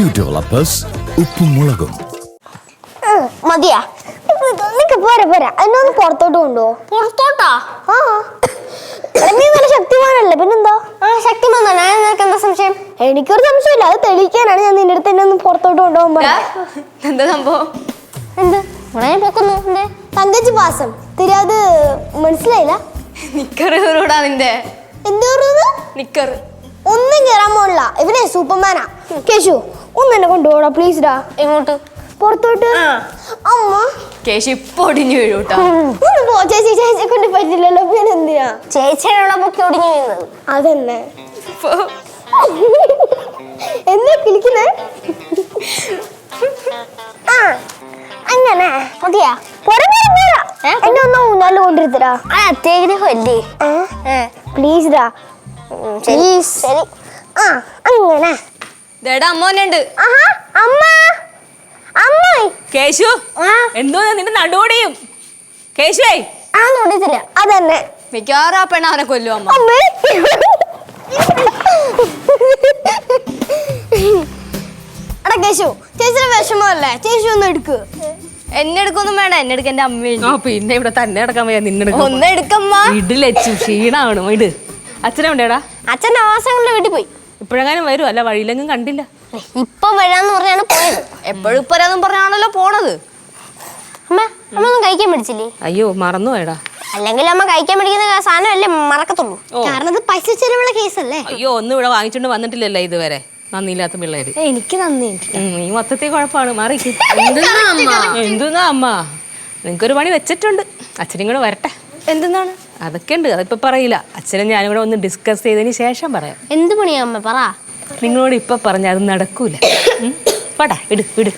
Q developers ഉപ്പും മുളകും മതിയാ. നിക്ക് പോരാ പോരാ. അതിനൊന്ന് പുറത്തോട്ട് കൊണ്ടുപോ. പുറത്തോട്ടാ? ആ. നീ നല്ല ശക്തിമാനല്ലേ? പിന്നെന്താ? ശക്തിമാൻ ഞാൻ നിനക്ക് എന്താ സംശയം? എനിക്കൊരു സംശയമില്ല. അത് തെളിയിക്കാനാണ് ഞാൻ നിന്റെ അടുത്ത് എന്നെ ഒന്ന് പുറത്തോട്ട് കൊണ്ടുപോകാൻ പറഞ്ഞത്. എന്താ സംഭവം? എന്ത്? ഉടനെ പൊക്കുന്നു. എന്തേ? തങ്കച്ചി പാസം. തിരിയാത് മനസ്സിലായില്ല? നിക്കറൂടാ നിന്റെ. എന്തോന്ന് നിക്കറ്. ഒന്നും കയറാൻ പോണില്ല. ഇവനെ സൂപ്പർമാനാ. കേശു ഒന്ന് എന്നെ കൊണ്ടുപോടാ പ്ലീസ് ഡാ എങ്ങോട്ട്? പുറത്തോട്ട്. അമ്മ. കേശി ഇപ്പൊ ഒടിഞ്ഞു വീഴൂട്ടാ ഒന്ന് പോ ചേച്ചി ചേച്ചിയെ കൊണ്ട് പറ്റില്ലല്ലോ പിന്നെ എന്തിനാ? ചേച്ചിയുള്ള പൊക്കി ഒടിഞ്ഞു വീഴുന്നത്. അതന്നെ. എന്താ കിളിക്കുന്നേ? ആ അങ്ങനെ. മതിയാ. പോരാ പോരാ പോരാ എന്നെ ഒന്ന് ഊന്നാൽ കൊണ്ടിരുത്തരാ അത്യാഗ്രഹമല്ലേ പ്ലീസ് ഡാ പ്ലീസ് ശരി. ആ അങ്ങനെ. അമ്മോനുണ്ട്. ആഹാ അമ്മ. അമ്മ. കേശു എന്തോ നിന്റെ നടുവോടെയും. കേശുവേ. അതന്നെ. മിക്കവാറും ആ പെണ്ണ അവനെ കൊല്ലും അമ്മ. എടാ കേശു ചേച്ചിയുടെ വിഷമല്ലേ ചേച്ചി ഒന്ന് എടുക്ക്. എന്നെ എടുക്കൊന്നും വേണ്ട. എന്നെ എടുക്ക എന്റെ പിന്നെ ഇവിടെ തന്നെ അടക്കാൻ വയ്യ. നിന്നെ ഒന്ന് എടുക്കമ്മ ഇടിലച്ചു ക്ഷീണാണ് ഇട് അച്ഛൻ ആവാസങ്ങളുടെ വീട്ടിൽ പോയി. ഇപ്പോഴെങ്ങാനും വരും അല്ല വഴിയിലെങ്ങും കണ്ടില്ല. ഇപ്പൊ വരാന്ന് പറഞ്ഞാണ് പോയത്. എപ്പോഴും ഇപ്പൊ വരാന്നും പറഞ്ഞാണല്ലോ പോണത്. അമ്മ അമ്മ ഒന്നും കഴിക്കാൻ അയ്യോ മറന്നു പോയടാ അല്ലെങ്കിൽ അമ്മ കഴിക്കാൻ പിടിക്കുന്ന സാധനമല്ലേ മറക്കത്തുള്ളൂ. കാരണം ഇത് പൈസ ചെലവുള്ള കേസല്ലേ? അയ്യോ ഒന്നും ഇവിടെ വാങ്ങിച്ചോണ്ട് വന്നിട്ടില്ലല്ലോ ഇതുവരെ. നന്ദിയില്ലാത്ത പിള്ളേര്. എനിക്ക് നന്ദി നീ മൊത്തത്തിൽ കുഴപ്പമാണ്. മാറി. എന്തുന്നാ അമ്മ? നിങ്ങൾക്കൊരു പണി വെച്ചിട്ടുണ്ട്. അച്ഛനും കൂടെ വരട്ടെ. എന്തെന്നാണ്? അതൊക്കെ ഉണ്ട് അതിപ്പോ പറയില്ല. അച്ഛനും ഞാനും കൂടെ ഒന്ന് ഡിസ്കസ് ചെയ്തതിന് ശേഷം പറയാം. എന്ത് പണിയാ അമ്മ? പറ. നിങ്ങളോട് ഇപ്പൊ പറഞ്ഞ അത് നടക്കൂല? പോടാ ഇട് ഇട്.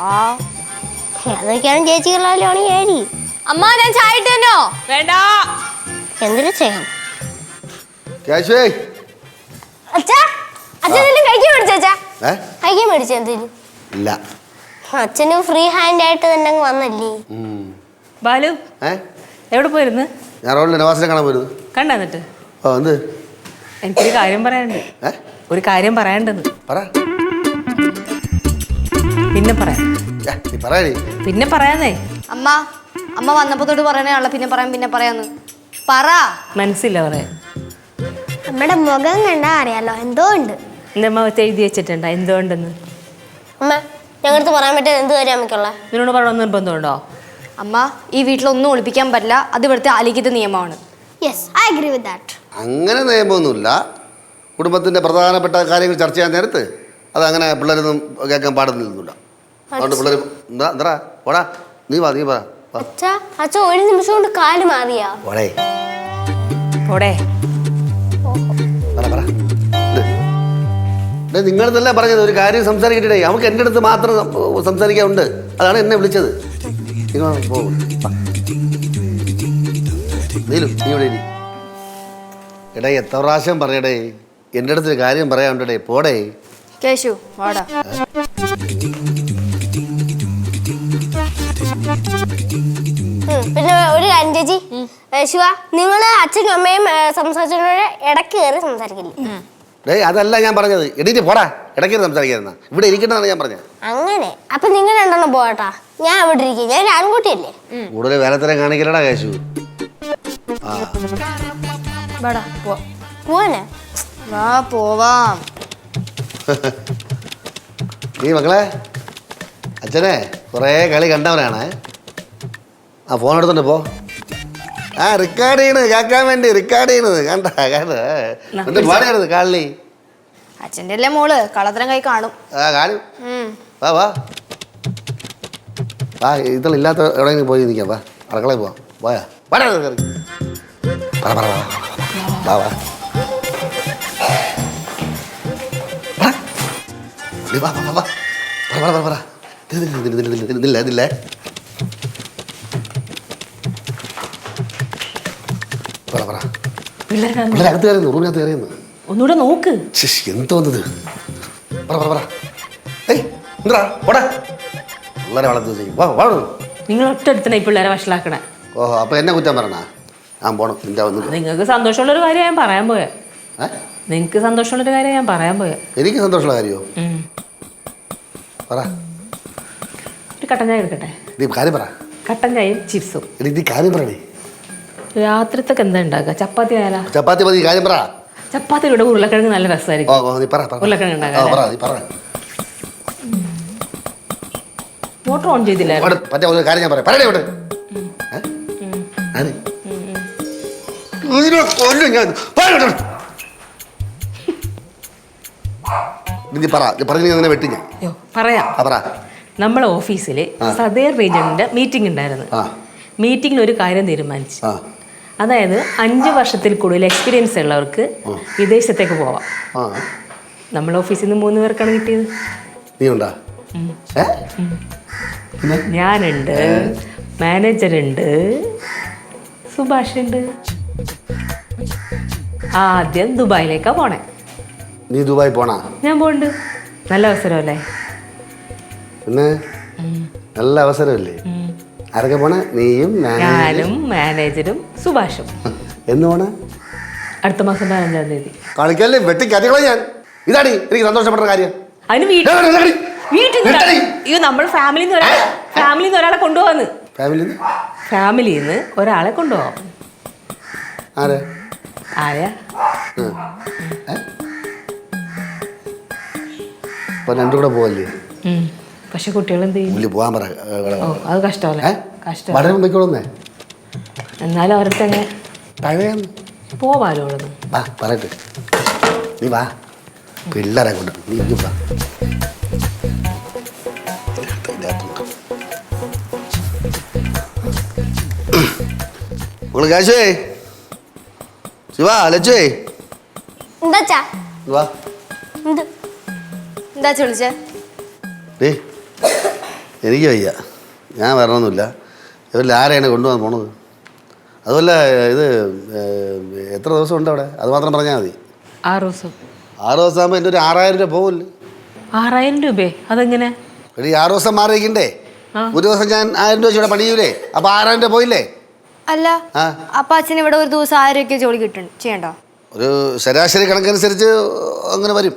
ആ. അതൊക്കെയാണ് അമ്മ ഞാൻ ചായ ഇട്ട് വേണ്ട. എന്തിനു ചെയ്യാം കേശുവേ. അച്ഛാ അച്ഛൻ എന്തെങ്കിലും കഴിക്കാൻ മേടിച്ചാ ഏ? കഴിക്കാൻ മേടിച്ച എന്തെങ്കിലും? ഇല്ല. അച്ഛനും ഫ്രീ ഹാൻഡ് ആയിട്ട് തന്നെ അങ്ങ് വന്നല്ലേ? ബാലു. ഏ? എവിടെ പോയിരുന്നു? ഞാൻ റോഡിൽ നവാസിനെ കാണാൻ പോയിരുന്നു. കണ്ടെന്നിട്ട് ഓ എന്ത്? എനിക്കൊരു കാര്യം പറയാനുണ്ട്. ഏ? ഒരു കാര്യം പറയാനുണ്ടെന്ന്. പറ. പിന്നെ പറയാം ഏ, നീ പറയാ പിന്നെ പറയാന്നേ. അമ്മ അമ്മ വന്നപ്പോ തൊട്ട് പറയണേ പിന്നെ പറയാം പിന്നെ പറയാന്ന്. പറ. മനസ്സില്ല പറയാൻ നമ്മുടെ മുഖം കണ്ടാ അറിയാലോ എന്തോ ഉണ്ട്. എന്റെ അമ്മ എഴുതി വെച്ചിട്ടുണ്ടോ? എന്തുകൊണ്ടെന്ന് അമ്മ ഞങ്ങൾക്ക് പറയാൻ പറ്റുന്ന എന്ത് കാര്യം അമ്മയ്ക്കുള്ള? നിന്നോട് പറയണമെന്ന് നിർബന്ധമുണ്ടോ? അമ്മ ഈ വീട്ടിലൊന്നും ഒളിപ്പിക്കാൻ പറ്റില്ല. അത് ഇവിടുത്തെ അലിഖിത നിയമമാണ്. Yes I agree with that അങ്ങനെ നിയമമൊന്നുമില്ല. കുടുംബത്തിന്റെ പ്രധാനപ്പെട്ട കാര്യങ്ങൾ ചർച്ച ചെയ്യാൻ നേരത്ത് അതങ്ങനെ പിള്ളേരൊന്നും കേൾക്കാൻ പാടുന്നില്ല അതുകൊണ്ട് പിള്ളേർ എന്താ നീ വാ നീ വാ. അച്ഛാ അച്ഛാ ഒരു നിമിഷം കൊണ്ട് കാൽ മാറിയാ. പോടേ. പോടേ. പറ പറ. പറഞ്ഞത്? ഒരു കാര്യം സംസാരിക്കട്ടെ നമുക്ക് എന്റെ അടുത്ത് മാത്രം സംസാരിക്കാനുണ്ട്. അതാണ് എന്നെ വിളിച്ചത്. നീലു നീ ഇവിടെ ഇരി. എടാ എത്ര പ്രാവശ്യം പറയടേ എന്റെ അടുത്ത് ഒരു കാര്യം പറയാനുണ്ടേ പോടേ കേശു വാടാ പിന്നെ ഒരു കാര്യം ചേച്ചി ശിവ നിങ്ങൾ അച്ഛനും അമ്മയും സംസാരിച്ചതിനോട് ഇടയ്ക്ക് കയറി സംസാരിക്കില്ലേ ഡേ അതല്ല ഞാൻ പറഞ്ഞത്. എടീറ്റ് പോടാ. ഇടയ്ക്ക് സംസാരിക്കുന്ന ഇവിടെ ഇരിക്കണ്ടെന്നാണ് ഞാൻ പറഞ്ഞത്. അങ്ങനെ. അപ്പൊ നിങ്ങൾ രണ്ടെണ്ണം പോകട്ടാ. ഞാൻ അവിടെ ഇരിക്കും. ഞാൻ ഒരു ആൺകുട്ടിയല്ലേ? കൂടുതൽ വേലത്തരം കാണിക്കലടാ കേശു. ആ. വാടാ പോ. പോവാനാ? വാ പോവാം. നീ മക്കളെ അച്ഛനെ കുറേ കളി കണ്ടവനാണ്. ആ ഫോൺ എടുത്തോണ്ട് പോ. ആ റെക്കോർഡ് ചെയ്യണത് കേൾക്കാൻ വേണ്ടി റെക്കോർഡ് ചെയ്യണത് കണ്ട കണ്ട? എന്നിട്ട് പാടിയാണത് കാളി അച്ഛന്റെ അല്ലേ മോൾ? കള്ളത്തരം കൈ കാണും. ആ കാണും. വാ വാ വാ. വാ ഇല്ലാത്ത എവിടെയെങ്കിലും പോയി നിൽക്കാം. വാ അടക്കളയിൽ പോവാം. വാ പാടാ പറ. വാ വാ പറ. നീ വാ വാ. വാ വാ. പറ പറ പറ പറ ഇത് ഇത് ഇത് ഇത് ഇത് ഇത് ഇതില്ലേ ഇതില്ലേ പറ പറ പിള്ളേരെ പിള്ളേർ അകത്ത് കയറിയുന്നു റൂമിനകത്ത് കയറിയുന്നു. ഒന്നുകൂടെ നോക്ക്. ശിഷ് എന്തോന്നത് പറ പറ പറ. ഏയ് എന്താ പോടാ. പിള്ളേരെ വളർത്തുക ചെയ്യും വാ വാ നിങ്ങൾ ഒറ്റടുത്തന്നെ ഈ പിള്ളേരെ വഷളാക്കണേ. ഓഹോ അപ്പോൾ എന്നെ കുറ്റം പറയണ? ഞാൻ പോണം നിന്റെ വന്നു നിങ്ങൾക്ക് സന്തോഷമുള്ള ഒരു കാര്യം ഞാൻ പറയാൻ പോയെ. നിങ്ങൾക്ക് സന്തോഷമുള്ള സന്തോഷമുള്ളൊരു കാര്യം ഞാൻ പറയാൻ പോയ. എനിക്ക് സന്തോഷമുള്ള കാര്യമോ പറ. ഒരു കട്ടൻ ചായ എടുക്കട്ടെ? നീ കാര്യം പറ. കട്ടൻ ചായയും ചിപ്സും. നീ കാര്യം പറയണേ രാത്രിത്തൊക്കെ എന്താ ഉണ്ടാക്കുക? ചപ്പാത്തി ആയാലാ? ചപ്പാത്തി മതി കാര്യം പറ. ചപ്പാത്തിയുടെ കൂടെ ഉരുളക്കിഴങ്ങ് നല്ല രസമായിരിക്കും. ഉരുളക്കിഴങ്ങ് ഉണ്ടാക്കാം മോട്ടർ ഓൺ പറ്റ കാര്യം ഞാൻ പറയാം. പറയണേ ഇവിടെ കൊല്ലും ഞാൻ. നീ പറ. പറഞ്ഞു അങ്ങനെ വെട്ടി ഞാൻ? പറയാം. പറ. നമ്മളെ ഓഫീസിൽ സദേർ റീജിയണിന്റെ മീറ്റിംഗ് ഉണ്ടായിരുന്നു. മീറ്റിംഗിൽ ഒരു കാര്യം തീരുമാനിച്ചു. അതായത് അഞ്ച് വർഷത്തിൽ കൂടുതൽ എക്സ്പീരിയൻസ് ഉള്ളവർക്ക് വിദേശത്തേക്ക് പോവാം. നമ്മൾ നമ്മളെ ഓഫീസിൽ നിന്ന് മൂന്ന് പേർക്കാണ് കിട്ടിയത്. നീ ഉണ്ടാ ഞാനുണ്ട്. മാനേജറുണ്ട്. സുഭാഷ് ഉണ്ട് ആദ്യം ദുബായിലേക്കാ പോണേ. നീ ദുബായി പോണാ? ഞാൻ പോണ്ട് നല്ല അവസരമല്ലേ? പിന്നെ? നല്ല അവസരമല്ലേ? ആരൊക്കെ പോണേ? നീയും ഞാനും മാനേജറും മാനേജരും സുഭാഷും. എന്ന് പോണേ? അടുത്ത മാസം പതിനഞ്ചാം തീയതി. കളിക്കല്ലേ? വെട്ടി കഥകളെ ഞാൻ. ഇതാണ് എനിക്ക് സന്തോഷപ്പെട്ട കാര്യം. അതിന് വീട്ടിൽ. വീട്ടിൽ നിന്ന് വിടടി. അയ്യോ നമ്മൾ ഫാമിലിന്ന് ഒരാളെ ഫാമിലിന്ന് ഒരാളെ കൊണ്ടുപോകാന്ന് ഫാമിലിന്ന് ഫാമിലിന്ന് ഒരാളെ കൊണ്ടുപോകാം ആരെ? ആരാ? അപ്പൊ രണ്ടും കൂടെ പോവല്ലേ. പക്ഷെ കുട്ടികൾ എന്ത് ചെയ്യും പോകാൻ പറ ഓ അത് കഷ്ടമല്ലേ? കഷ്ടം. വളരെ എന്നാലും അവരുടെ പഴയാണ് പോവാലോ ഉള്ളത് വാ പറയട്ടെ. നീ വാ. പിള്ളേരെ കൊണ്ട് നീ ഇങ്ങ് വാ. ഇതിനകത്തുണ്ട്. മകൾ കാശുവേ ശിവാ ലച്ചുവേ. എന്താച്ചാ? ഇങ്ങ് വാ. എന്ത്? എന്താ വിളിച്ചേ? ഡേ എനിക്ക് വയ്യ. ഞാൻ വരണമെന്നില്ല. ഇവരിൽ ആരെയാണ് കൊണ്ടുപോകാൻ പോണത്? അതുമല്ല ഇത് എത്ര ദിവസം ഉണ്ട് അവിടെ? അത് മാത്രം പറഞ്ഞാൽ മതി. ആറ് ദിവസം. ആറ് ദിവസം ആകുമ്പോൾ എന്റെ ഒരു ആറായിരം രൂപ പോകില്ലേ ആറായിരം രൂപയെ അതെങ്ങനെ? എടി ആറ് ദിവസം മാറിയിരിക്കണ്ടേ? ഒരു ദിവസം ഞാൻ ആയിരം രൂപ ഇവിടെ പണി ചെയ്യൂലേ അപ്പോൾ ആറായിരം രൂപ പോയില്ലേ? അല്ല അപ്പൊ അച്ഛൻ ഇവിടെ ഒരു ദിവസം ആയിരമൊക്കെ ജോലി കിട്ടും ചെയ്യണ്ടോ? ഒരു ശരാശരി കണക്കനുസരിച്ച് അങ്ങനെ വരും.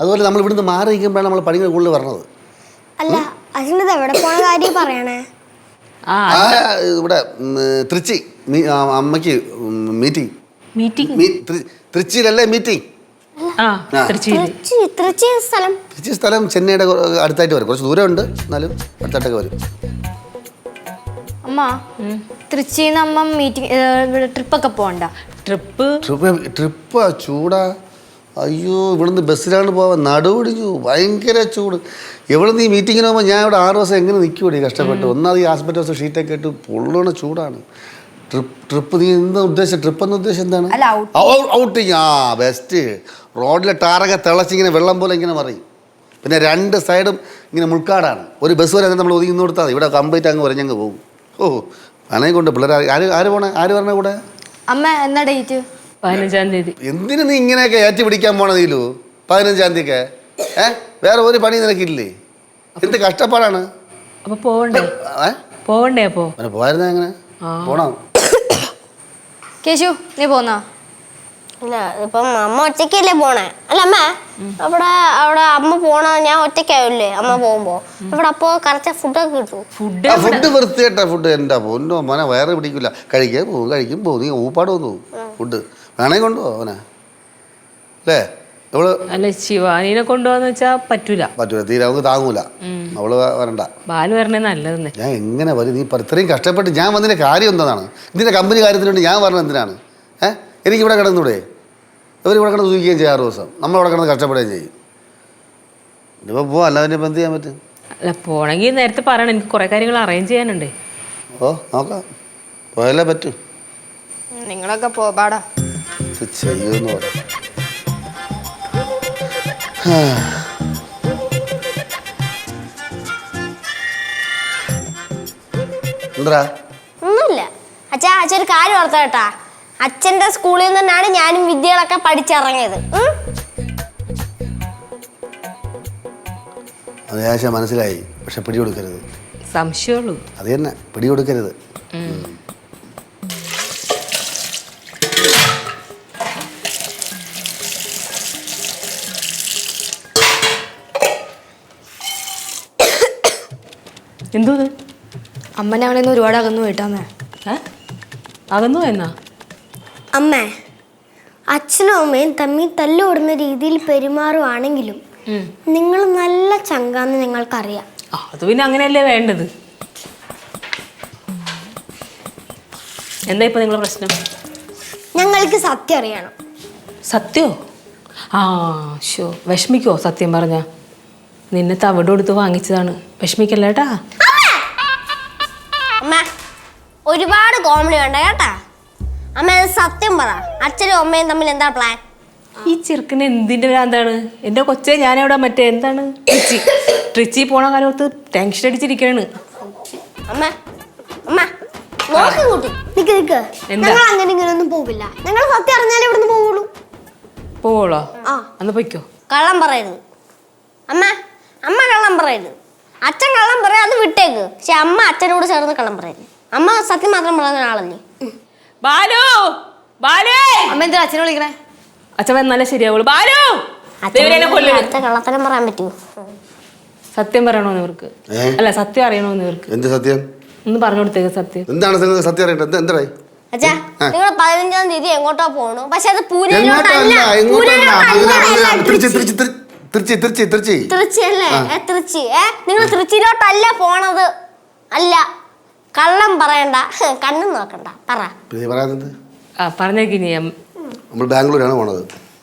അതുപോലെ നമ്മൾ ഇവിടുന്ന് മാറി നിൽക്കുമ്പോഴാണ് നമ്മൾ പണികൾ കൂടുതൽ വരണത്. അച്ഛനത് എവിടെ പോണ കാര്യം പറയണേ? ആ ആ ഇവിടെ ഉം, തൃച്ചി. മീ- ആ, അമ്മയ്ക്ക് മീറ്റിംഗ് മീറ്റിംഗ് തൃച്ചിയിലല്ലേ മീറ്റിംഗ് ആ തൃച്ചി തൃച്ചി സ്ഥലം. തൃച്ചി സ്ഥലം ചെന്നൈയുടെ കൊ- അടുത്തായിട്ട് വരും. കുറച്ച് ദൂരമുണ്ട്. എന്നാലും അടുത്തായിട്ടൊക്കെ വരും. അമ്മ തൃച്ചിന്ന് അമ്മ മീറ്റിംഗ് ഇവിടെ ട്രിപ്പൊക്കെ പോകണ്ട ട്രിപ്പ് ട്രിപ്പ് ട്രിപ്പാ ചൂടാ. അയ്യോ ഇവിടുന്ന് ബസ്സിലാണ് പോവാൻ. നടുപിടിച്ചു ഭയങ്കര ചൂട്. ഇവിടുന്ന് ഈ മീറ്റിങ്ങിന് പോകുമ്പോൾ ഞാൻ ഇവിടെ ആറ് ദിവസം എങ്ങനെ നിൽക്കൂടി കഷ്ടപ്പെട്ട്. ഒന്നാമത് ഈ ആസ്പെറ്റോസ് ഷീറ്റൊക്കെ ഇട്ട് പൊള്ളണ ചൂടാണ്. ട്രിപ്പ് ട്രിപ്പ് നീ എന്താ ഉദ്ദേശം ട്രിപ്പ് എന്ന ഉദ്ദേശം എന്താണ്? ഔട്ടിങ് ആ ബെസ്റ്റ് റോഡിലെ ടാറൊക്കെ തിളച്ചിങ്ങനെ വെള്ളം പോലെ ഇങ്ങനെ മറിയും പിന്നെ രണ്ട് സൈഡും ഇങ്ങനെ മുൾക്കാടാണ്. ഒരു ബസ് വരെ നമ്മൾ ഒതുങ്ങി കൊടുത്താൽ മതി. ഇവിടെ കംപ്ലീറ്റ് അങ്ങ് പറഞ്ഞങ്ങ് പോകും. ഓ പണയും കൊണ്ട് പിള്ളേർ ആര് ആര് പോണേ? ആര് പറഞ്ഞ കൂടെ? അമ്മ എന്നാ ഡേറ്റ് പതിനഞ്ചാം തീയതി. എന്തിനു നീ ഇങ്ങനെയൊക്കെ ഏറ്റി പിടിക്കാൻ പോണ നീലു? പതിനഞ്ചാം തീയതിക്ക്? ഏ വേറെ ഒരു പണി നിനക്കില്ലേ? എന്ത് കഷ്ടപ്പാടാണ്? അപ്പൊ പോവണ്ടേ? ഏ? പോവണ്ടേ അപ്പോ? പോയിരുന്ന എങ്ങനെ പോണോ? കേശു നീ പോന്നാ? ഇല്ല ഇപ്പം അമ്മ ഒറ്റയ്ക്കല്ലേ പോണേ? അല്ല അമ്മ അവിടെ അവിടെ അമ്മ പോണ ഞാൻ ഒറ്റയ്ക്കാവില്ലേ? അമ്മ പോകുമ്പോ. അവിടെ അപ്പോ കറക്റ്റ് ഫുഡൊക്കെ കിട്ടും. ഫുഡ് ഫുഡ് വൃത്തിയായിട്ടാ ഫുഡ്. എന്റെ പൊന്നോ മോനെ വയറ് പിടിക്കില്ല കഴിക്കാൻ പോകും കഴിക്കും പോകും നീ ഊപ്പാട് ഫുഡ്. വേണേ കൊണ്ടുപോ അവനെ? അല്ലേ? അവൾ അല്ല ശിവാനിനെ കൊണ്ടുപോകാന്ന് വെച്ചാ പറ്റൂല. പറ്റൂല തീരെ അവൾക്ക് താങ്ങൂല. അവൾ വരണ്ട. ബാലു വരണേ നല്ലതെന്നെ. ഞാൻ എങ്ങനെ വരും? നീ ഇത്രയും കഷ്ടപ്പെട്ട് ഞാൻ വന്നതിന്റെ കാര്യം എന്താണ്? ഇതിന്റെ കമ്പനി കാര്യത്തിന് വേണ്ടി ഞാൻ പറഞ്ഞത് എന്തിനാണ്? ഏഹ് എനിക്ക് ഇവിടെ കിടന്നൂടെ? ഇവർ ഇവിടെ കിടന്ന് സൂചിക്കുകയും ചെയ്യും ആറ് ദിവസം. നമ്മൾ ഇവിടെ കിടന്ന് കഷ്ടപ്പെടുകയും ചെയ്യും. ഇനിയിപ്പോൾ പോവാം അല്ല ഇപ്പം എന്ത് ചെയ്യാൻ പറ്റും? അല്ല പോണെങ്കിൽ നേരത്തെ പറയണം. എനിക്ക് കുറെ കാര്യങ്ങൾ അറേഞ്ച് ചെയ്യാനുണ്ട്. ഓ നോക്കാം. പോയാലേ പറ്റൂ. നിങ്ങളൊക്കെ പോപാടാ ഇത് ചെയ്യുമെന്ന് പറയാം എന്താ? ഒന്നുമില്ല. അച്ഛാ അച്ഛൻ ഒരു കാര്യം ഓർത്ത കേട്ടാ. അച്ഛന്റെ സ്കൂളിൽ നിന്നാണ് ഞാനും വിദ്യകളൊക്കെ പഠിച്ചിറങ്ങിയത്? അത് മനസ്സിലായി. പക്ഷെ പിടികൊടുക്കരുത്. സംശയമുള്ളൂ. അത് തന്നെ. പിടികൊടുക്കരുത്. എന്തോ അമ്മനെ അവിടെ നിന്ന് ഒരുപാട് അകന്നു പോയിട്ടാമേ ഏ? അകന്നു എന്നാ അമ്മേ അച്ഛനും അമ്മയും തമ്മിൽ തല്ലുകൊടുന്ന രീതിയിൽ പെരുമാറുവാണെങ്കിലും. നിങ്ങൾ നല്ല ചങ്കാന്ന് ഞങ്ങൾക്കറിയാം ആ, അത് പിന്നെ അങ്ങനെയല്ലേ വേണ്ടത്? എന്താ ഇപ്പൊ നിങ്ങളെ പ്രശ്നം? ഞങ്ങൾക്ക് സത്യം അറിയണം. സത്യോ? ആ ഷോ വിഷമിക്കോ സത്യം പറഞ്ഞ? നിന്നെ തവിട് കൊടുത്ത് വാങ്ങിച്ചതാണ്. വിഷമിക്കല്ലേട്ടാ? ഒരുപാട് കോമഡി വേണ്ട കേട്ടാ. അമ്മ സത്യം പറ. അച്ഛനും അമ്മയും തമ്മിൽ എന്താ പ്ലാൻ ഈ ചെറുക്കന് എന്തിന്റെ ഭ്രാന്താണ് എന്റെ കൊച്ചെ ഞാനവിടെ മറ്റേ? എന്താണ്? ട്രിച്ചി. ട്രിച്ചി പോണ കാലത്ത് ടെൻഷൻ അടിച്ചിരിക്കാണ് അമ്മ അമ്മ നോക്കി കൂട്ടി നിക്ക് നിക്ക്. എന്താ? ഞങ്ങൾ അങ്ങനെ ഇങ്ങനെ ഒന്നും പോവില്ല. ഞങ്ങൾ സത്യം അറിഞ്ഞാലേ ഇവിടുന്ന് പോവുള്ളൂ. പോവോളോ ആ. അന്ന് പൊയ്ക്കോ. കള്ളം പറയരുത്. അമ്മ അമ്മ കള്ളം പറയരുത്. അച്ഛൻ കള്ളം പറയാം അത് വിട്ടേക്ക്. പക്ഷെ അമ്മ അച്ഛനോട് ചേർന്ന് കള്ളം പറയരുത്. അമ്മ സത്യം മാത്രം പറയുന്ന ആളല്ലേ ബാലു! ബാലു! അമ്മ എന്തിനാ അച്ഛനെ വിളിക്കണേ? അച്ഛൻ വന്നാലേ ശരിയാവുള്ളൂ. ബാലു. അടുത്ത കള്ളത്തരം പറയാൻ പറ്റുമോ സത്യം പറയണോന്ന് ഇവർക്ക്. അല്ല സത്യം അറിയണോന്ന് ഇവർക്ക്. എന്ത് സത്യം? ഒന്ന് പറഞ്ഞു കൊടുത്തേക്ക് സത്യം. എന്താണ് സത്യം? അറിയേണ്ടത് എന്ത് എന്തായി അച്ഛാ നിങ്ങൾ പതിനഞ്ചാം തീയതി എങ്ങോട്ടോ പോണു? പക്ഷെ അത് നിങ്ങൾ പോണത്. അല്ല. കള്ളം പറയണ്ട. കണ്ണും നോക്കണ്ട. പറ. പിന്നെ പറയുന്നത് ആ പറഞ്ഞേക്ക് ഇനി അം- നമ്മൾ ബാംഗ്ലൂരാണ് പോണത്.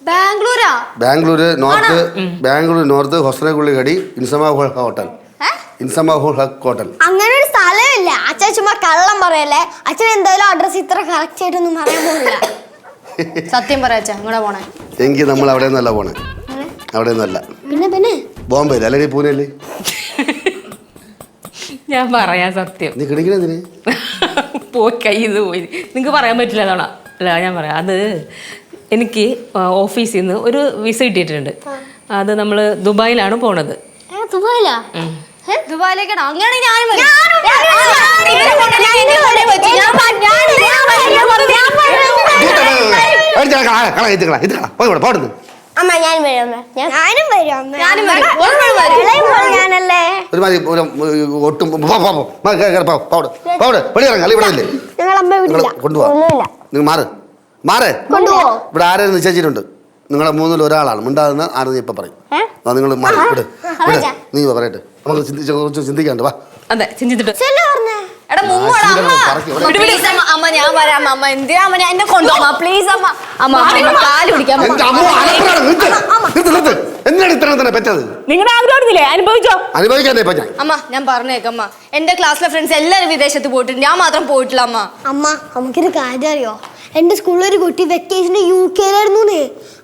ബാംഗ്ലൂരാ? ബാംഗ്ലൂർ നോർത്ത് ബാംഗ്ലൂർ നോർത്ത് ഹൊസനഗുള്ളികടി ഇൻസമ ഹോൾ ഹോട്ടൽ. ഇൻസമ ഹോൾ ഹോട്ടൽ. അങ്ങനെ ഒരു സ്ഥലമില്ല. അച്ഛൻ ചുമ്മാ കള്ളം പറയല്ലേ? അച്ഛൻ എന്തായാലും അഡ്രസ് ഇത്ര കറക്റ്റ് ആയിട്ടൊന്നും പറയാൻ പോകില്ല സത്യം പറയാ അച്ഛാ ഇങ്ങോട്ട് പോണേ. എങ്കിൽ നമ്മൾ അവിടെ നിന്നല്ല പോണേ. അവിടെ നിന്നല്ല പിന്നെ പിന്നെ? ബോംബെയിൽ അല്ലെങ്കിൽ പൂനെയിൽ ഞാൻ പറയാം സത്യം നീ കിണിക്കണെന്തിന് പോയി കയ്യിൽ നിന്ന് പോയി നിങ്ങൾക്ക് പറയാൻ പറ്റില്ല തവണ അല്ല ഞാൻ പറയാം അത് എനിക്ക് ഓഫീസിൽ നിന്ന് ഒരു വിസ കിട്ടിയിട്ടുണ്ട് അത് നമ്മൾ ദുബായിലാണ് പോണത് ദുബായിലാ. ദുബായിലേക്കാണോ അങ്ങനെ ഞാൻ വരും. അമ്മ ഞാനും വരും ഞാൻ ഞാനും വരും ഞാനും. ഓളും ഒരു ഒട്ടും പോ, പോ, പോ. മാ, കേറ്, കേറ്, പോ, പോ അവിടെ. പോ അവിടെ. വെളിയിറങ്ങ്, അല്ലെങ്കിൽ ഇവിടെ ഇല്ലേ? ഞങ്ങൾ അമ്മ നിങ്ങൾ വിടില്ല കൊണ്ടുപോവാ ഒന്നുമില്ല. നിങ്ങൾ മാറ്. മാറ്. ഇവിടെ ആരെയും നിശ്ചയിച്ചിട്ടുണ്ട്. നിങ്ങളെ മൂന്നിൽ ഒരാളാണ്. മിണ്ടാകുന്ന ആരെന്ന് ഇപ്പം പറയും. ഏ? ആ നിങ്ങൾ മാറി. വിട്. വിട്. അതാ. നീ വാ, പറയട്ടെ. നമുക്ക് ചിന്തിച്ച് കുറച്ച് ചിന്തിക്കാണ്ട് വാ. അതെ ചിന്തിച്ചിട്ട്. ചെല്ലു പറഞ്ഞേ എടാ അമ്മ. അമ്മ, ഞാൻ വരാം അമ്മ. എന്തിനാ അമ്മ ഞാൻ എന്നെ കൊണ്ടുപോകാം പ്ലീസ് അമ്മ. അമ്മ അമ്മ കാൽ പിടിക്കാൻ എന്റെ അമ്മ അലപ്പുറമാണ്. നിർത്ത്. നിർത്ത്, നിർത്ത്. എന്താണ് ഇത്ര തന്നെ പറ്റത് നിങ്ങളുടെ ആഗ്രഹമില്ലേ അനുഭവിച്ചോ? അനുഭവിക്കാനേ ഇപ്പൊ അമ്മ ഞാൻ പറഞ്ഞേക്കാം അമ്മ. എന്റെ ക്ലാസ്സിലെ ഫ്രണ്ട്സ് എല്ലാരും വിദേശത്ത് പോയിട്ടുണ്ട്. ഞാൻ മാത്രം പോയിട്ടില്ല അമ്മ. അമ്മ നമുക്കൊരു കാര്യം അറിയോ? എന്റെ സ്കൂളിൽ ഒരു കുട്ടി വെക്കേഷന് യു കെയിലായിരുന്നു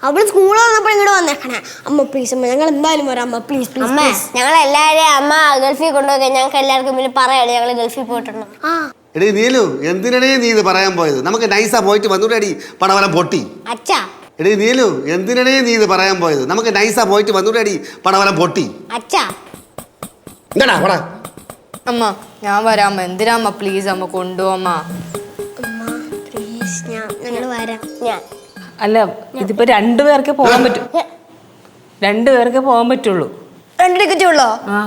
അവൾ സ്കൂളിൽ വന്നപ്പോൾ ഇങ്ങോട്ട് വന്നേക്കണേ. അമ്മ പ്ലീസ് അമ്മ ഞങ്ങൾ എന്തായാലും വരാം. അമ്മ പ്ലീസ് പ്ലീസ് അമ്മ ഞങ്ങൾ എല്ലാവരെയും അമ്മ ഗൾഫിൽ കൊണ്ടുപോയി ഞങ്ങൾക്ക് എല്ലാവർക്കും പിന്നെ പറയാണ് ഞങ്ങൾ ഗൾഫിൽ പോയിട്ടുണ്ട്. ആ. എടീ നീലു എന്തിനടേ നീ ഇത് പറയാൻ പോയത്? നമുക്ക് നൈസാ പോയിട്ട് വന്നൂടേടി പടവലം പൊട്ടി. അച്ഛാ. എടീ നീലു എന്തിനടേ നീ ഇത് പറയാൻ പോയത്? നമുക്ക് നൈസാ പോയിട്ട് വന്നൂടേടി പടവലം പൊട്ടി. അച്ഛാ. എന്താടാ പടാ അമ്മ ഞാൻ വരാം. അമ്മ എന്തിനാ അമ്മ പ്ലീസ് അമ്മ കൊണ്ടുപോമ്മ ഞാൻ ഞങ്ങൾ വരാം. ഞാൻ. അല്ല ഇതിപ്പോ രണ്ടുപേർക്കേ പോകാൻ പറ്റൂ. രണ്ടുപേർക്കേ പോകാൻ പറ്റുള്ളൂ. രണ്ട് ടിക്കറ്റ് ഉള്ളോ? ആ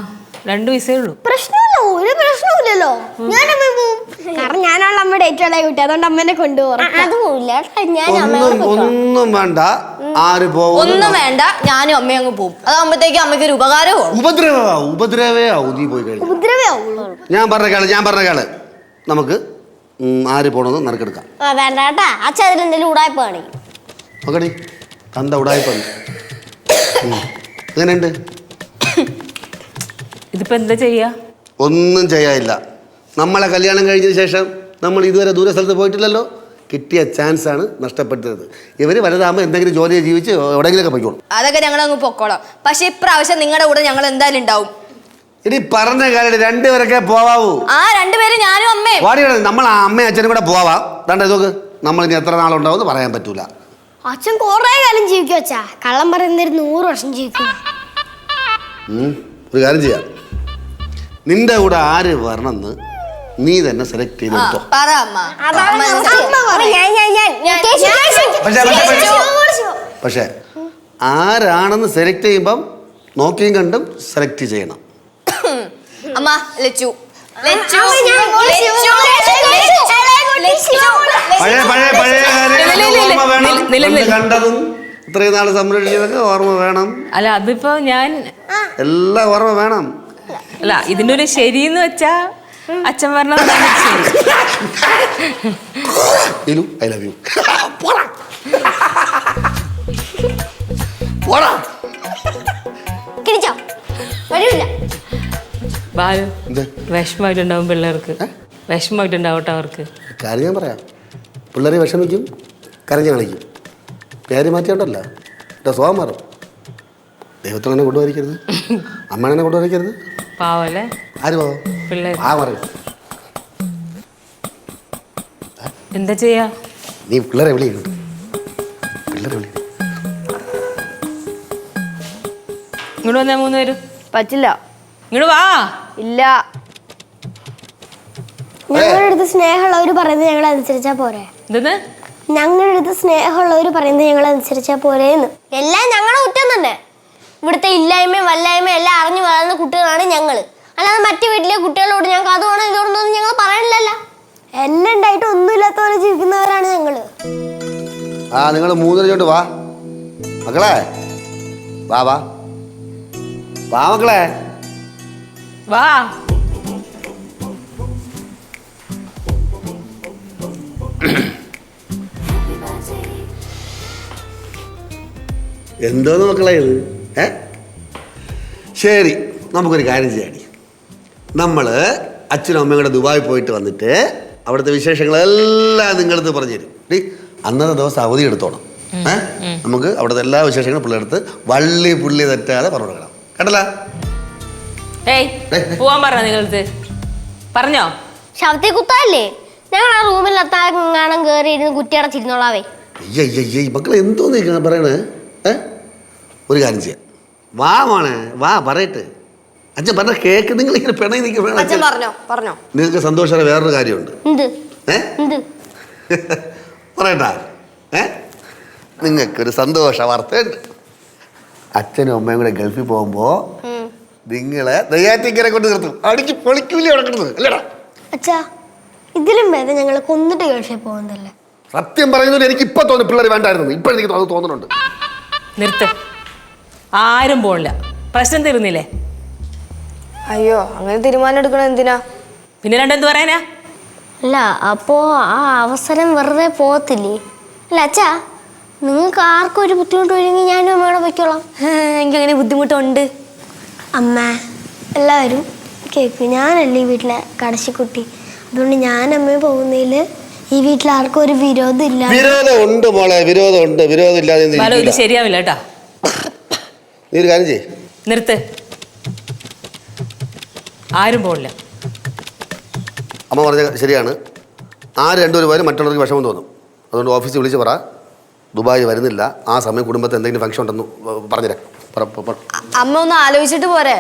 രണ്ട് വിസയേ ഉള്ളൂ. പ്രശ്നമില്ല ഒരു പ്രശ്നമില്ലല്ലോ ഞാൻ അമ്മ പോവും കാരണം ഞാനാണ് അമ്മ ഡേറ്റ് ഉള്ള കുട്ടി. അതുകൊണ്ട് അമ്മേനെ കൊണ്ടുപോകാം അത് പോവില്ല ഞാൻ അമ്മയോട് ഒന്നും ഒന്നും വേണ്ട. ആര് പോകും ഒന്നും വേണ്ട. ഞാനും അമ്മയും അങ്ങ് പോകും അതാകുമ്പോഴത്തേക്ക് അമ്മയ്ക്ക് ഒരു ഉപകാരവും ഉപദ്രവ ഉപദ്രവേ ആവും. നീ പോയി കഴിഞ്ഞു. ഉപദ്രവേ ആവുള്ളൂ. ഞാൻ പറഞ്ഞ കേൾ ഞാൻ പറഞ്ഞ കേൾ. നമുക്ക് ആര് പോണെന്ന് നറുക്കെടുക്കാം. ആ വേണ്ട കേട്ടാ. അച്ഛൻ അതിലെന്തെങ്കിലും ഉടായ്പ കാണിക്കും നോക്കടി കണ്ട ഉടായ്പണ്ട് എങ്ങനെയുണ്ട്? ഇതിപ്പോ എന്താ ചെയ്യാ? ഒന്നും ചെയ്യാനില്ല. നമ്മളെ കല്യാണം കഴിഞ്ഞതിന് ശേഷം നമ്മൾ ഇതുവരെ ദൂര സ്ഥലത്ത് പോയിട്ടില്ലല്ലോ? കിട്ടിയ ചാൻസ് ആണ് നഷ്ടപ്പെട്ടത് ഇവർ വലുതാകുമ്പോൾ എന്തെങ്കിലും ജോലി ജീവിച്ച് എവിടെയെങ്കിലുമൊക്കെ പോയിക്കോളും. അതൊക്കെ ഞങ്ങൾ അങ്ങ് പൊക്കോളാം. പക്ഷെ ഇപ്രാവശ്യം നിങ്ങളുടെ കൂടെ ഞങ്ങൾ എന്തായാലും ഉണ്ടാവും. ഇനി പറഞ്ഞ കാര്യം രണ്ടുപേരൊക്കെ പോവാവൂ. ആ രണ്ടുപേരും ഞാനും അമ്മേ വാടിയുടെ നമ്മൾ ആ അമ്മയും അച്ഛനും കൂടെ പോവാം. രണ്ടേ നോക്ക്. നമ്മൾ ഇനി എത്ര നാളുണ്ടാവും എന്ന് പറയാൻ പറ്റൂല. അച്ഛൻ കുറേ കാലം ജീവിക്കും അച്ഛാ. കള്ളം പറയുന്നൊരു നൂറ് വർഷം ജീവിക്കും. ഉം, ഒരു കാര്യം ചെയ്യാം. നിന്റെ കൂടെ ആര് വരണമെന്ന് നീ തന്നെ സെലക്ട് ചെയ്തോ ചെയ്തെടുത്തോ പറ അമ്മ. ഞാൻ ഞാൻ ഞാൻ ഞാൻ- കേശു, ഞാൻ- കേശു. പക്ഷേ പക്ഷേ പക്ഷേ. ചോദിച്ചോ. പക്ഷേ ആരാണെന്ന് സെലക്ട് ചെയ്യുമ്പം നോക്കിയും കണ്ടും സെലക്ട് ചെയ്യണം. അമ്മ ലച്ചു. പഴയ പഴയ ഓർമ്മ വേണം. നില, നില, പണ്ട് കണ്ടതും ഇത്രയും നാൾ സംരക്ഷിച്ചതൊക്കെ ഓർമ്മ വേണം. അല്ല അതിപ്പോ ഞാൻ എല്ലാം ഓർമ്മ വേണം. അല്ല ഇതിന്റെ ഒരു ശരിന്ന് വെച്ചാ അച്ഛൻ പറഞ്ഞത് ശരി. ഇലു ഐ ലവ് യു പോടാ. കിടിച്ചോ. ബാലു വിഷമമായിട്ടുണ്ടാവും പിള്ളേർക്ക്. വിഷമമായിട്ടുണ്ടാവട്ടെ അവർക്ക്. കാര്യം ഞാൻ പറയാം. പിള്ളേരെ വിഷമിക്കും കരഞ്ഞു കളിക്കും. പേര് മാറ്റിയോണ്ടല്ല. എന്റെ സ്വഭാവം മാറും. ദൈവത്തിനെ കൊണ്ടുവരിക്കരുത് അമ്മേനെ കൊണ്ടുവരിക്കരുത് പാവല്ലേ? ആര് പോവും? പിള്ളേർ ആ പറയും എന്താ ചെയ്യാ? നീ പിള്ളേരെ വിളിയുണ്ട് പിള്ളേരെ വിളി. ഇങ്ങോട്ട് വന്നാ മൂന്ന് പേരും പറ്റില്ല. ഇങ്ങോട്ട് വാ. ഇല്ല. ഞങ്ങളുടെ അടുത്ത് സ്നേഹമുള്ളവർ പറയുന്നത് ഞങ്ങൾ അനുസരിച്ചാ പോരെ. എന്തെന്ന്? ഞങ്ങളുടെ അടുത്ത് സ്നേഹമുള്ളവർ പറയുന്നത് ഞങ്ങൾ അനുസരിച്ചാ പോരെന്ന്. എല്ലാം ഞങ്ങളുടെ കുറ്റം തന്നെ ഇവിടുത്തെ ഇല്ലായ്മയും വല്ലായ്മയും എല്ലാം അറിഞ്ഞു വളർന്ന കുട്ടികളാണ് ഞങ്ങൾ അല്ലാതെ മറ്റു വീട്ടിലെ കുട്ടികളോട് ഞങ്ങൾക്ക് അത് വേണം ഇത് വേണമെന്നൊന്നും ഞങ്ങൾ പറയണില്ലല്ലോ. എന്നെ ഉണ്ടായിട്ട് ഒന്നുമില്ലാത്തവരെ പോലെ ജീവിക്കുന്നവരാണ് ഞങ്ങൾ. ആ നിങ്ങൾ മൂന്നിലോട്ട് വാ. മക്കളെ വാ വാ. വാ മക്കളെ. വാ. എന്തോന്ന് മക്കളെ ഇത്? ഏ? ശരി നമുക്കൊരു കാര്യം ചെയ്യാടി നമ്മൾ അച്ഛനും അമ്മയും കൂടെ ദുബായി പോയിട്ട് വന്നിട്ട് അവിടുത്തെ വിശേഷങ്ങളെല്ലാം നിങ്ങളടുത്ത് പറഞ്ഞു തരും ഡി അന്നത്തെ ദിവസം അവധി എടുത്തോണം. ഏ? നമുക്ക് അവിടുത്തെ എല്ലാ വിശേഷങ്ങളും പിള്ളേർത്ത് വള്ളി പുള്ളി തെറ്റാതെ പറഞ്ഞു കൊടുക്കണം. കേട്ടല്ല? ഏയ് പോവാൻ പറഞ്ഞ നിങ്ങളടുത്ത്? പറഞ്ഞോ? ശബ്ദത്തെ കുത്താല്ലേ? ഞങ്ങൾ ആ റൂമിൽ അത്താഴം കയറി ഇരുന്ന് കുറ്റിയടച്ചിരുന്നോളാവേ അയ്യ അയ്യ അയ്യ മക്കളെ എന്തോന്ന് ഈ പറയണേ? ഏ? ഒരു കാര്യം ചെയ്യാം. വാ മോനെ വാ പറയട്ടെ. അച്ഛൻ പറഞ്ഞ കേക്ക് നിങ്ങൾ ഇങ്ങനെ പിണങ്ങി നിൽക്കുക അച്ഛൻ പറഞ്ഞോ പറഞ്ഞോ? നിങ്ങൾക്ക് സന്തോഷമായ വേറൊരു കാര്യമുണ്ട്. ഏ? പറയട്ടാ ഏ? നിങ്ങൾക്കൊരു സന്തോഷ വാർത്തയുണ്ട്. അച്ഛനും അമ്മയും കൂടെ ഗൾഫിൽ പോകുമ്പോ നിങ്ങളെ നെയ്യാറ്റിക്കരെ കൊണ്ട് നിർത്തും. അടിച്ച് പൊളിക്കൂലി നടക്കുന്നത് അല്ലേടാ. അച്ഛാ ഇതിലും ഭേദം ഞങ്ങൾ കൊന്നിട്ട് കഴിച്ചേ പോകുന്നതല്ലേ? സത്യം പറയുന്നത് എനിക്ക് ഇപ്പൊ തോന്നുന്നു പിള്ളേർ വേണ്ടായിരുന്നു. ഇപ്പൊ എനിക്ക് അത് തോന്നുന്നുണ്ട്. നിർത്ത്. ആരും പോണില്ല. പ്രശ്നം തീർന്നില്ലേ? അയ്യോ അങ്ങനെ തീരുമാനം എടുക്കണം എന്തിനാ? പിന്നെ രണ്ടെന്ത് പറയാനാ? അല്ല അപ്പോ ആ അവസരം വെറുതെ പോകത്തില്ലേ? അല്ല അച്ഛാ നിങ്ങൾക്ക് ആർക്കും ഒരു ബുദ്ധിമുട്ട് വരുമെങ്കിൽ ഞാനും അമ്മയോടെ പൊയ്ക്കോളാം. എനിക്ക് അങ്ങനെ ബുദ്ധിമുട്ടുണ്ട്. അമ്മ എല്ലാവരും കേൾക്കും ഞാനല്ലേ ഈ വീട്ടിലെ കടശിക്കുട്ടി അതുകൊണ്ട് ഞാൻ അമ്മ പോകുന്നതിൽ ഈ വീട്ടിൽ ആർക്കും ഒരു വിരോധമില്ല. വിരോധം ഉണ്ട് മോളെ വിരോധം ഉണ്ട് വിരോധം ഇല്ലാതെ ബാലു ഇത് ഇരിക്കില്ല. ശരിയാവില്ല കേട്ടാ. നീ ഒരു കാര്യം ചെയ്യ്. നിർത്ത്. ആരും പോകില്ല അമ്മ പറഞ്ഞ ശരിയാണ്. ആ രണ്ടുപേരും വരും മറ്റുള്ളവർക്ക് വിഷമം തോന്നും. അതുകൊണ്ട് ഓഫീസിൽ വിളിച്ച് പറ. ദുബായ് വരുന്നില്ല. ആ സമയം കുടുംബത്തിൽ എന്തെങ്കിലും ഫംഗ്ഷൻ ഉണ്ടെന്ന് പറഞ്ഞുതരാം. പറ, പറ, പറ. അമ്മ ഒന്ന് ആലോചിച്ചിട്ട് പോരെ.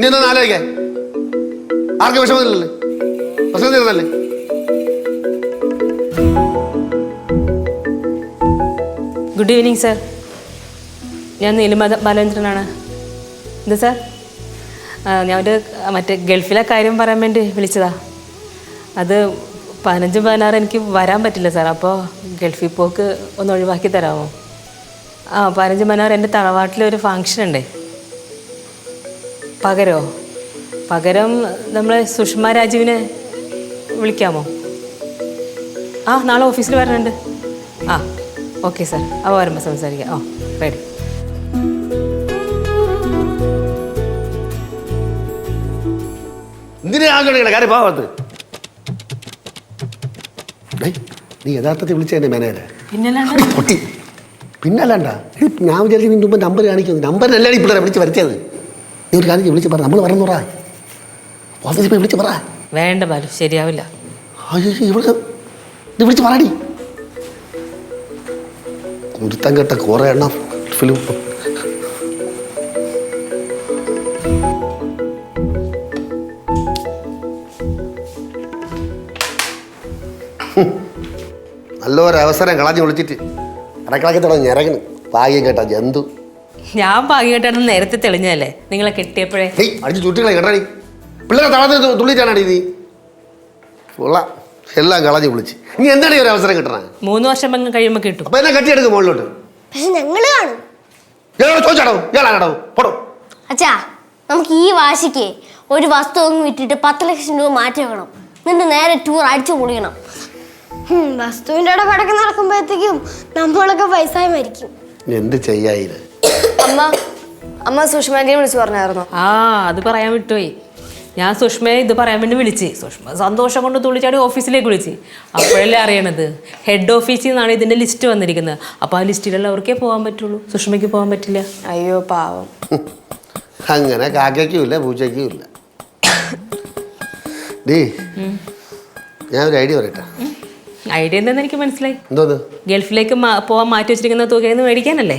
നീ ഒന്ന് ആലോചിക്കേ. ആർക്കും വിഷമമില്ലല്ലേ പ്രശ്നം തീർന്നല്ലേ ഗുഡ് ഈവനിങ് സർ ഞാൻ നീലിമ ബാലചന്ദ്രനാണ് എന്താ സാർ ഞാൻ ഒരു മറ്റേ ഗൾഫിലെ കാര്യം പറയാൻ വേണ്ടി വിളിച്ചതാ. അത് പതിനഞ്ചും പതിനാറ് എനിക്ക് വരാൻ പറ്റില്ല സാർ അപ്പോൾ ഗൾഫിൽ പോക്ക് ഒന്ന് ഒഴിവാക്കി തരാമോ? ആ പതിനഞ്ച് മനോഹർ എന്റെ തറവാട്ടിലൊരു ഫങ്ഷൻ ഉണ്ട്. പകരോ? പകരം നമ്മളെ സുഷമ രാജീവിനെ വിളിക്കാമോ? ആ നാളെ ഓഫീസിൽ വരണുണ്ട്. ആ ഓക്കെ സാർ അപ്പോൾ വരുമ്പോൾ സംസാരിക്കാം. ഓ റെഡി എന്തിനാ ആഗ്രഹിക്കണേ കാര്യം ഭാഗത്ത് നീ യഥാർത്ഥത്തിൽ വിളിച്ചതിന്റെ മേനേരെ പിന്നല്ലാണ്ട്? പൊട്ടി പിന്നല്ലാണ്ട ഞാൻ വിചാരിച്ചു നിന്റെ മുമ്പ് നമ്പർ കാണിക്കുന്നു നമ്പർ ഈ പിള്ളേരെ വിളിച്ച് വരുത്തിയത്. നീ ഒരു കാര്യം വിളിച്ച് പറ. നമ്മൾ പറഞ്ഞു പറ. ഓഫീസിൽ പോയി വിളിച്ച് പറ. വേണ്ട ബാലു ശരിയാവില്ല. അയ്യോ ഇവിടെ ഇത് വിളിച്ച് പറടി കുരുത്തം കെട്ട കുറേ എണ്ണം ഫിലിം നല്ലൊരവസരം കളഞ്ഞു വിളിച്ചിട്ട്. ഇടക്കിളക്കി തുടങ്ങി. ഇറങ്ങി ഭാഗ്യം കേട്ട ജന്തു. ഞാൻ ഭാഗ്യമായിട്ടാണ് നേരത്തെ തെളിഞ്ഞതല്ലേ? നിങ്ങളെ കെട്ടിയപ്പോഴേ. നീ അടിച്ച് ചുറ്റികളെ കേട്ടി പിള്ളേരെ തളർന്ന് തുള്ളിയിട്ടാണടി നീ. ഉള്ള എല്ലാം കളഞ്ഞ് വിളിച്ച്. നീ എന്താണ് ഈ ഒരു അവസരം കിട്ടണേ? മൂന്ന് വർഷം അങ്ങ് കഴിയുമ്പോൾ കിട്ടും. അപ്പൊ എന്നെ കെട്ടിയെടുക്കും മുകളിലോട്ട്. പക്ഷെ ഞങ്ങൾ കാണും. ചോദിച്ചാടോ ഇയാളാണോ പോടോ. അച്ഛാ നമുക്ക് ഈ വാശിക്ക് ഒരു വസ്തു അങ്ങ് വിറ്റിട്ട് പത്ത് ലക്ഷം രൂപ മാറ്റി വെക്കണം. എന്നിട്ട് നേരെ ടൂർ അടിച്ചു പൊളിക്കണം വസ്തുവിന്റെ അവിടെ പടക്കം നടക്കുമ്പോഴത്തേക്കും നമ്മളൊക്കെ പൈസ മരിക്കും. എന്ത് ചെയ്യായില്ല അമ്മ അമ്മ സുഷമാന്റിയെ വിളിച്ചു പറഞ്ഞായിരുന്നു. ആ അത് പറയാൻ വിട്ടുപോയി. ഞാൻ സുഷ്മയെ ഇത് പറയാൻ വേണ്ടി വിളിച്ച്. സുഷ്മ സന്തോഷം കൊണ്ട് തുള്ളിച്ചാടി ഓഫീസിലേക്ക് വിളിച്ച്. അപ്പോഴല്ലേ അറിയണത്? ഹെഡ് ഓഫീസിൽ നിന്നാണ് ഇതിന്റെ ലിസ്റ്റ് വന്നിരിക്കുന്നത്. അപ്പോൾ ആ ലിസ്റ്റിലുള്ളവർക്കേ പോകാൻ പറ്റുള്ളൂ. സുഷ്മയ്ക്ക് പോകാൻ പറ്റില്ല. അയ്യോ പാവം. അങ്ങനെ കാക്കയ്ക്കും ഇല്ല പൂച്ചയ്ക്കും ഇല്ല. ഞാൻ ഒരു ഐഡിയ പറയട്ടെ. ഐഡിയ എന്താന്ന് എനിക്ക് മനസ്സിലായി. എന്തോന്ന് ഗൾഫിലേക്ക് പോവാൻ മാറ്റി വെച്ചിരിക്കുന്ന തുകയിൽ നിന്ന് മേടിക്കാനല്ലേ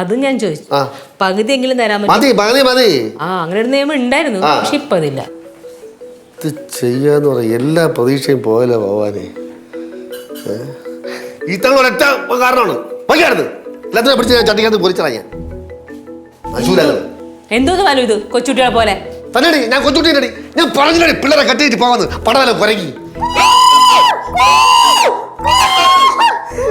അതും ഞാൻ ചോദിച്ചു. പകുതി എങ്കിലും തരാൻ മതി മതി മതി. ആ അങ്ങനെ ഒരു നിയമം ഉണ്ടായിരുന്നു. പക്ഷെ ഇപ്പൊ അതില്ല. ഇത് ചെയ്യാന്ന് പറയാം എല്ലാ പ്രതീക്ഷയും പോയല്ലോ ഭഗവാനെ. തങ്ങൾ ഒരൊറ്റ കാരണമാണ്. വയ്യാടുന്നത് എല്ലാത്തിനും പിടിച്ച് ഞാൻ ചട്ടിക്കകത്ത് പൊരിച്ചടാ ഞാൻ മനസ്സിലാകുന്നത് എന്തോന്ന് ഇത്? കൊച്ചുകുട്ടികളെ പോലെ. തന്നെടി ഞാൻ ഞാൻ പറഞ്ഞില്ലടി പിള്ളേരെ കെട്ടിയിട്ട് പോകാന്ന് പടവല കുരങ്ങി. กูกู